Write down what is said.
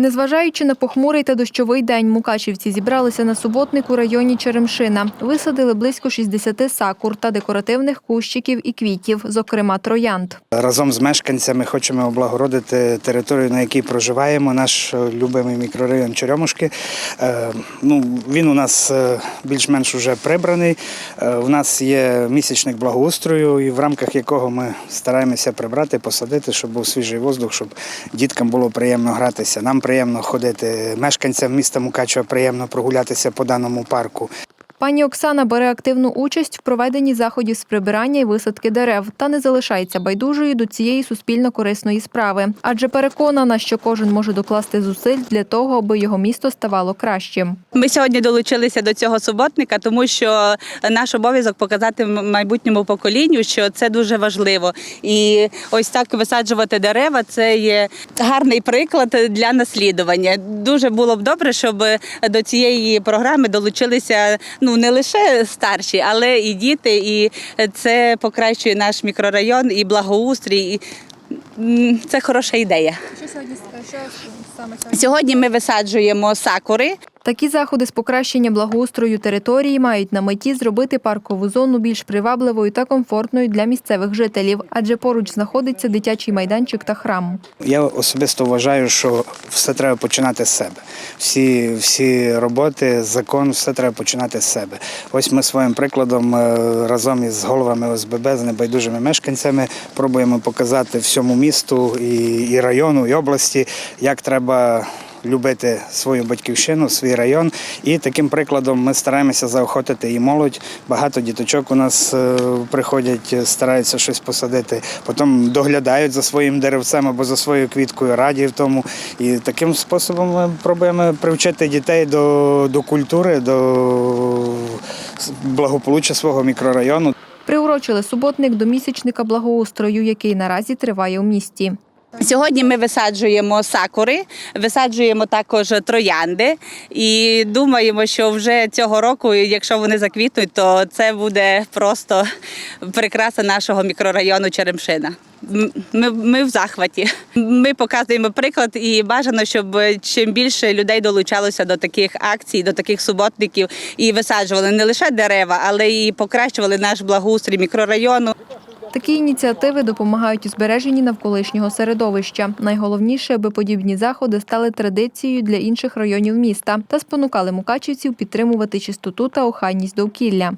Незважаючи на похмурий та дощовий день, мукачівці зібралися на суботник у районі Черемшина. Висадили близько 60 сакур та декоративних кущиків і квітів, зокрема троянд. Разом з мешканцями хочемо облагородити територію, на якій проживаємо, наш любимий мікрорайон Черемушки. Е, Ну, він у нас е, більш-менш уже прибраний. Е, У нас є місячник благоустрою, і в рамках якого ми стараємося прибрати, посадити, щоб був свіжий воздух, щоб діткам було приємно гратися. Нам приємно ходити, мешканцям міста Мукачева приємно прогулятися по даному парку. Пані Оксана бере активну участь в проведенні заходів з прибирання і висадки дерев та не залишається байдужою до цієї суспільно корисної справи, адже переконана, що кожен може докласти зусиль для того, аби його місто ставало кращим. Ми сьогодні долучилися до цього суботника, тому що наш обов'язок показати майбутньому поколінню, що це дуже важливо. І ось так висаджувати дерева це є гарний приклад для наслідування. Дуже було б добре, щоб до цієї програми долучилися ну не лише старші, але і діти. І це покращує наш мікрорайон і благоустрій. І це хороша ідея. Що сьогодні що саме Сьогодні ми висаджуємо сакури. Такі заходи з покращення благоустрою території мають на меті зробити паркову зону більш привабливою та комфортною для місцевих жителів, адже поруч знаходиться дитячий майданчик та храм. Я особисто вважаю, що все треба починати з себе. Всі, всі роботи, закон, все треба починати з себе. Ось ми своїм прикладом е, разом із головами ОСББ, з небайдужими мешканцями пробуємо показати всьому місту і, і району, і області, як треба. Любити свою батьківщину, свій район, і таким прикладом ми стараємося заохотити і молодь. Багато діточок у нас е, приходять, стараються щось посадити, потім доглядають за своїм деревцем або за своєю квіткою, раді в тому. І таким способом ми пробуємо привчити дітей до, до культури, до благополуччя свого мікрорайону. Приурочили суботник до місячника благоустрою, який наразі триває у місті. Сьогодні ми висаджуємо сакури, висаджуємо також троянди і думаємо, що вже цього року, якщо вони заквітнуть, то це буде просто прикраса нашого мікрорайону Черемшина. Ми, ми в захваті. Ми показуємо приклад і бажано, щоб чим більше людей долучалося до таких акцій, до таких суботників і висаджували не лише дерева, але і покращували наш благоустрій мікрорайону. Такі ініціативи допомагають у збереженні навколишнього середовища. Найголовніше, аби подібні заходи стали традицією для інших районів міста та спонукали мукачівців підтримувати чистоту та охайність довкілля.